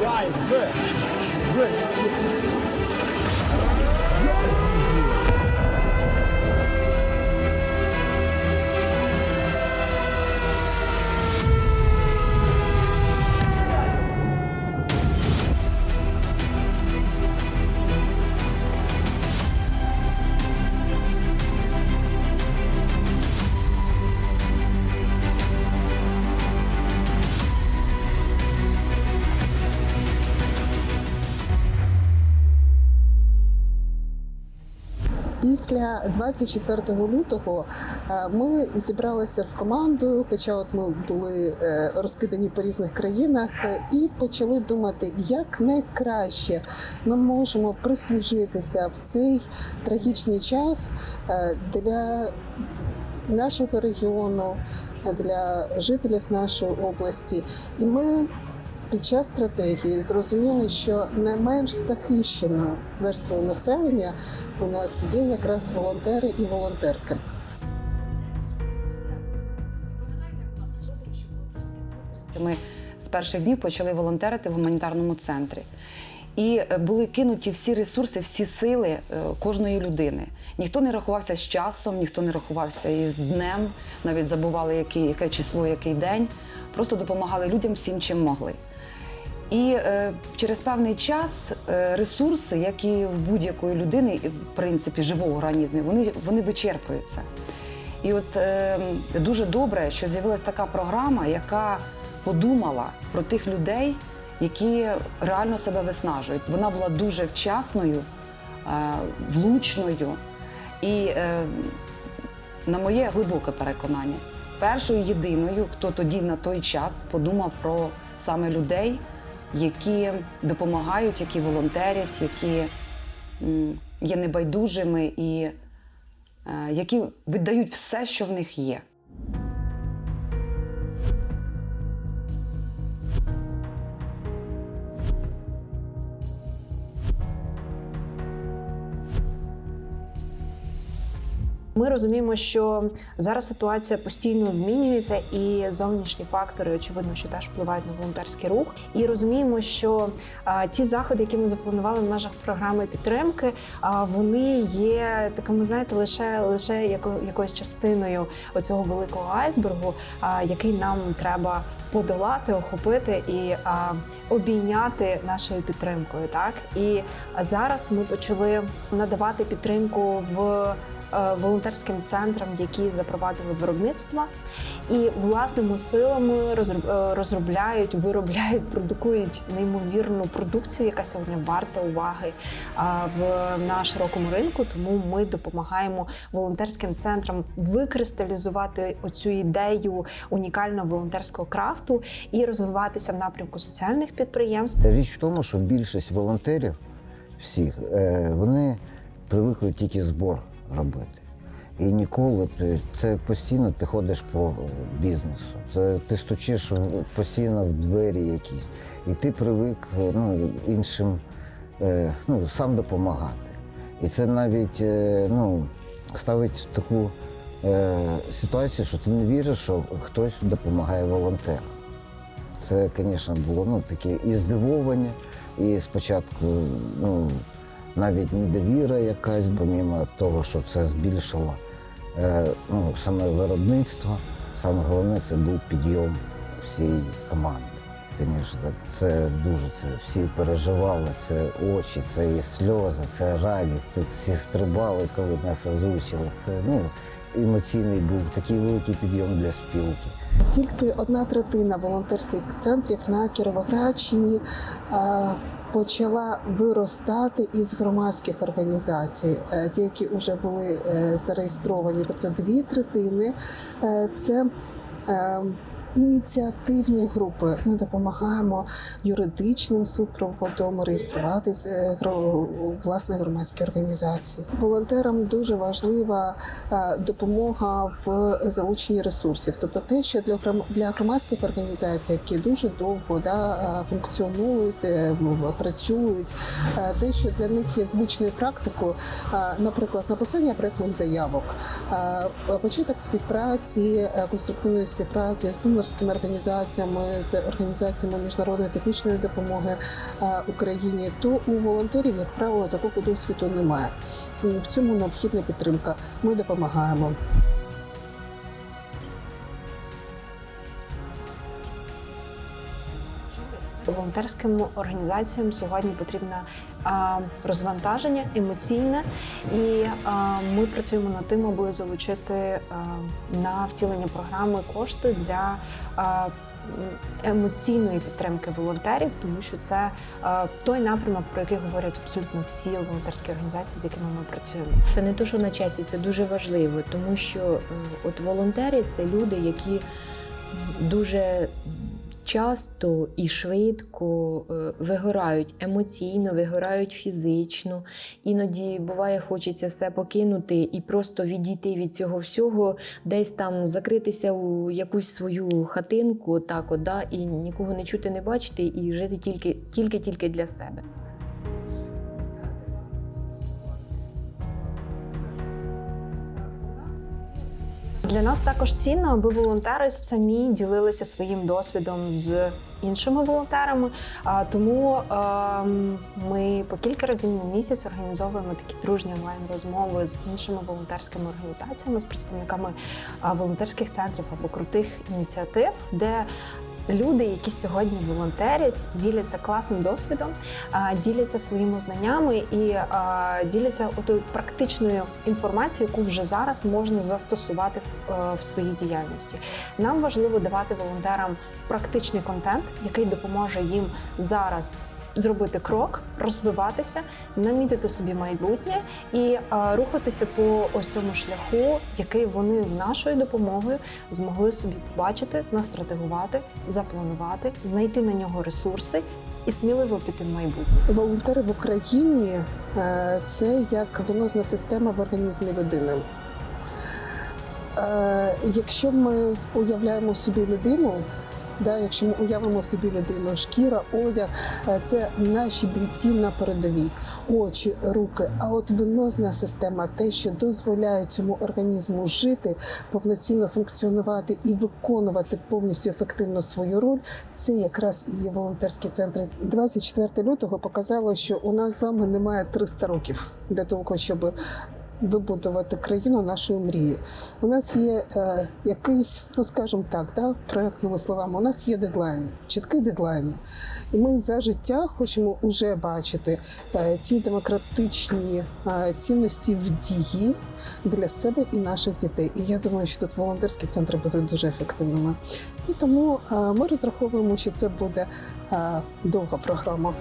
rise and fall rise and Після 24 лютого е, ми зібралися з командою, хоча от ми були е, розкидані по різних країнах, е, і почали думати, як найкраще ми можемо прислужитися в цей трагічний час для нашого регіону, для жителів нашої області. І ми під час стратегії зрозуміли, що найменш захищеною верствою населення у нас є якраз волонтери і волонтерки. Ми з перших днів почали волонтерити в гуманітарному центрі. І е, були кинуті всі ресурси, всі сили е, кожної людини. Ніхто не рахувався з часом, ніхто не рахувався із днем, навіть забували, який, яке число, який день. Просто допомагали людям всім, чим могли. І е, через певний час е, ресурси, як і в будь-якої людини, і, в принципі, живого організму, вони, вони вичерпуються. І от е, дуже добре, що з'явилася така програма, яка подумала про тих людей, які реально себе виснажують. Вона була дуже вчасною, е, влучною і, е, на моє глибоке переконання, першою єдиною, хто тоді на той час подумав про саме людей, які допомагають, які волонтерять, які є небайдужими і е, які віддають все, що в них є. Ми розуміємо, що зараз ситуація постійно змінюється, і зовнішні фактори, очевидно, що теж впливають на волонтерський рух. І розуміємо, що а, ті заходи, які ми запланували в межах програми підтримки, а, вони є такими, знаєте, лише лише яко, якоюсь частиною оцього великого айсбергу, а, який нам треба подолати, охопити і а, обійняти нашою підтримкою. Так і зараз ми почали надавати підтримку в волонтерським центрам, які запровадили виробництва, і власними силами е, розробляють, виробляють, продукують неймовірну продукцію, яка сьогодні варта уваги в на широкому ринку. Тому ми допомагаємо волонтерським центрам викристалізувати оцю ідею унікального волонтерського крафту і розвиватися в напрямку соціальних підприємств. Річ в тому, що більшість волонтерів всіх е, вони привикли тільки збор робити. І ніколи це постійно ти ходиш по бізнесу. Це ти стучиш постійно в двері якісь. І ти привик е, ну, іншим е, ну, сам допомагати. І це навіть е, ну, ставить таку ситуацію, що ти не віриш, що хтось допомагає волонтерам. Це, звісно, було ну, таке і здивування, і спочатку ну, навіть недовіра якась, помімо того, що це збільшило е, ну, саме виробництво. Саме головне це був підйом всієї команди. Звісно, це дуже це всі переживали, це очі, це і сльози, це радість, це всі стрибали, коли нас озвучили. Це ну, емоційний був такий великий підйом для спілки. Тільки одна третина волонтерських центрів на Кіровоградщині е, почала виростати із громадських організацій, е, ті, які вже були е, зареєстровані. Тобто дві третини е, це. Ініціативні групи ми допомагаємо юридичним супроводом реєструвати гро- власне громадські організації. Волонтерам дуже важлива е, допомога в залученні ресурсів, тобто те, що для для громадських організацій, які дуже довго да, е, функціонують, е, працюють, те, що для них є звичною практикою, наприклад, написання проектних заявок, початок співпраці, конструктивної співпраці з донорськими організаціями, з організаціями міжнародної технічної допомоги е, Україні, то у волонтерів, як правило, такого досвіду немає. В цьому необхідна підтримка. Ми допомагаємо. Волонтерським організаціям сьогодні потрібне розвантаження емоційне, і ми працюємо над тим, аби залучити на втілення програми кошти для емоційної підтримки волонтерів, тому що це а, той напрямок, про який говорять абсолютно всі волонтерські організації, з якими ми працюємо. Це не то, що на часі, це дуже важливо, тому що е, от волонтери це люди, які дуже часто і швидко е, вигорають емоційно, вигорають фізично. Іноді буває, хочеться все покинути і просто відійти від цього всього, десь там закритися у якусь свою хатинку, так от, да, і нікого не чути, не бачити, і жити тільки, тільки, тільки для себе. Для нас також цінно, аби волонтери самі ділилися своїм досвідом з іншими волонтерами. Тому ем, ми по кілька разів на місяць організовуємо такі дружні онлайн-розмови з іншими волонтерськими організаціями, з представниками волонтерських центрів або крутих ініціатив, де люди, які сьогодні волонтерять, діляться класним досвідом, діляться своїми знаннями і діляться отою практичною інформацією, яку вже зараз можна застосувати е, в своїй діяльності. Нам важливо давати волонтерам практичний контент, який допоможе їм зараз. Зробити крок, розвиватися, намітити собі майбутнє і е, рухатися по ось цьому шляху, який вони з нашою допомогою змогли собі побачити, настратегувати, запланувати, знайти на нього ресурси і сміливо піти в майбутнє. Волонтери в Україні е, це як венозна система в організмі людини. Е, Якщо ми уявляємо собі людину, да, якщо ми уявимо собі людину, шкіра, одяг, е, це наші бійці на передовій, очі, руки. А от венозна система, те, що дозволяє цьому організму жити, повноцінно функціонувати і виконувати повністю ефективно свою роль, це якраз і є волонтерські центри. 24 лютого показало, що у нас з вами немає 300 років для того, щоб вибудувати країну нашої мрії. У нас є е, якийсь, ну скажімо так, да, проектними словами, у нас є дедлайн, чіткий дедлайн. І ми за життя хочемо вже бачити е, ті демократичні е, цінності в дії для себе і наших дітей. І я думаю, що тут волонтерські центри будуть дуже ефективними. І тому е, ми розраховуємо, що це буде е, довга програма.